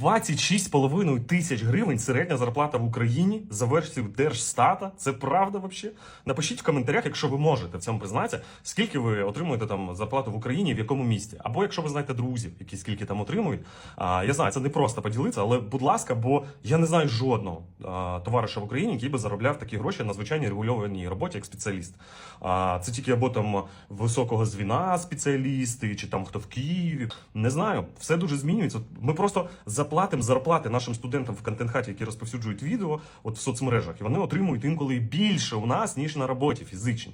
26,5 тисяч гривень середня зарплата в Україні за версією Держстата. Це правда взагалі? Напишіть в коментарях, якщо ви можете в цьому признатися, скільки ви отримуєте там зарплату в Україні, в якому місті. Або якщо ви знаєте друзів, які скільки там отримують. А, я знаю, це не просто поділитися, але будь ласка, бо я не знаю жодного а, товариша в Україні, який би заробляв такі гроші на звичайній регульованій роботі як спеціаліст. А, це тільки або там високого звіна спеціалісти, чи там хто в Києві. Не знаю, все дуже змінюється. Ми просто заплатимо зарплати нашим студентам в контент-хаті, які розповсюджують відео от в соцмережах, і вони отримують інколи більше у нас, ніж на роботі фізичній.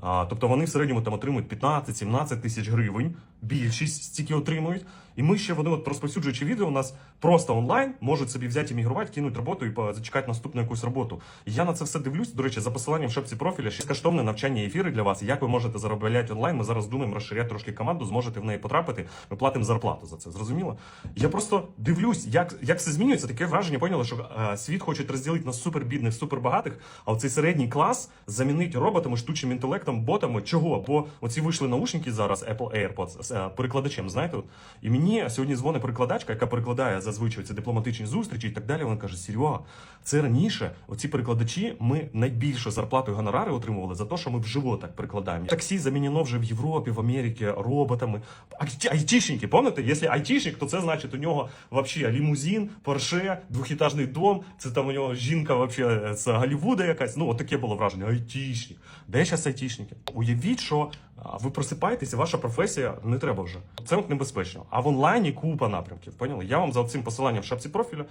Тобто вони в середньому там отримують 15-17 тисяч гривень, більшість стільки отримують. І ми ще вони, от розповсюджуючи відео, у нас просто онлайн можуть собі взяти іммігрувати, кинуть роботу і зачекати наступну якусь роботу. І я на це все дивлюсь. До речі, за посиланням в шапці профіля ще безкоштовне навчання і ефіри для вас. Як ви можете заробляти онлайн? Ми зараз думаємо розширяти трошки команду, зможете в неї потрапити. Ми платимо зарплату за це. Зрозуміло? Я просто дивлюсь, як, як все змінюється. Таке враження поняли, що е, світ хоче розділити на супербідних, супербагатих, а оцей середній клас замінить роботами, штучним інтелектом, ботами. Чого? Бо оці вийшли наушники зараз, Apple AirPods з е, перекладачем. Знаєте, і мені сьогодні дзвонить перекладачка, яка перекладає зазвичай ці дипломатичні зустрічі і так далі. Вона каже: Серега, це раніше. Оці перекладачі ми найбільшу зарплату і гонорари отримували за те, що ми вживо так перекладаємо. Таксі замінено вже в Європі, в Америці роботами. Айтішники, пам'ятаєте? Якщо айтішник, то це значить у нього вообще лімузин, Порше, двохітажний дом. Це там у нього жінка вообще з Голлівуда якась. Ну, от таке було враження. Айтішник. Де зараз айтішники? Уявіть, що ви просипаєтесь, і ваша професія не треба вже. Це небезпечно. А в онлайні купа напрямків. Поняли? Я вам за цим посиланням в шапці профілю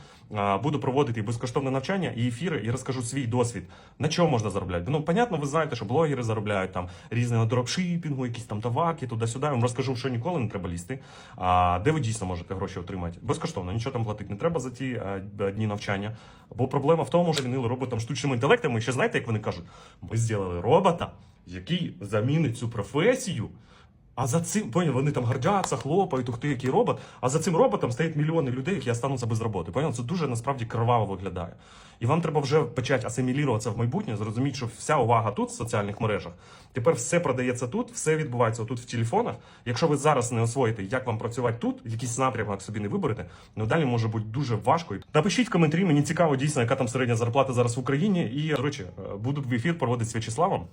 буду проводити і безкоштовне навчання і ефіри, і розкажу свій досвід. На чому можна заробляти? Ну, понятно, ви знаєте, що блогери заробляють там різне на дропшипінгу, якісь там товарки, туди-сюди. Я вам розкажу, що ніколи не треба лізти. А де ви дійсно можете гроші отримати? Безкоштовно, нічого там платити не треба за ті дні навчання. Бо проблема в тому, що вінили роботам штучним інтелектом. І ще знаєте, як вони кажуть, ми зробили робота, який замінить цю професію. А за цим поняв, вони там гордяться, хлопають, ух ти, який робот. А за цим роботом стоять мільйони людей, які остануться без роботи. Поняв? Це дуже насправді криваво виглядає. І вам треба вже почати асиміліруватися в майбутнє, зрозуміти, що вся увага тут, в соціальних мережах. Тепер все продається тут, все відбувається тут в телефонах. Якщо ви зараз не освоїте, як вам працювати тут, якийсь напрямок собі не виберете, ну далі може бути дуже важко. Напишіть в коментарі, мені цікаво дійсно, яка там середня зарплата зараз в Україні. І, до речі, е, буду в ефір проводити з В'ячеславом.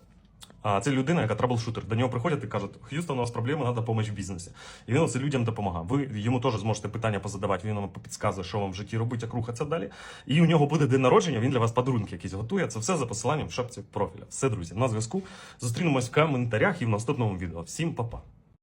А це людина, яка траблшутер. До нього приходять і кажуть, Х'юстон, у нас проблеми, треба допомога в бізнесі. І він оце людям допомагає. Ви йому теж зможете питання позадавати, він вам підказує, що вам в житті робити, як рухатися далі. І у нього буде день народження, він для вас подарунки якісь готує. Це все за посиланням в шапці профіля. Все, друзі, на зв'язку. Зустрінемось в коментарях і в наступному відео. Всім па-па.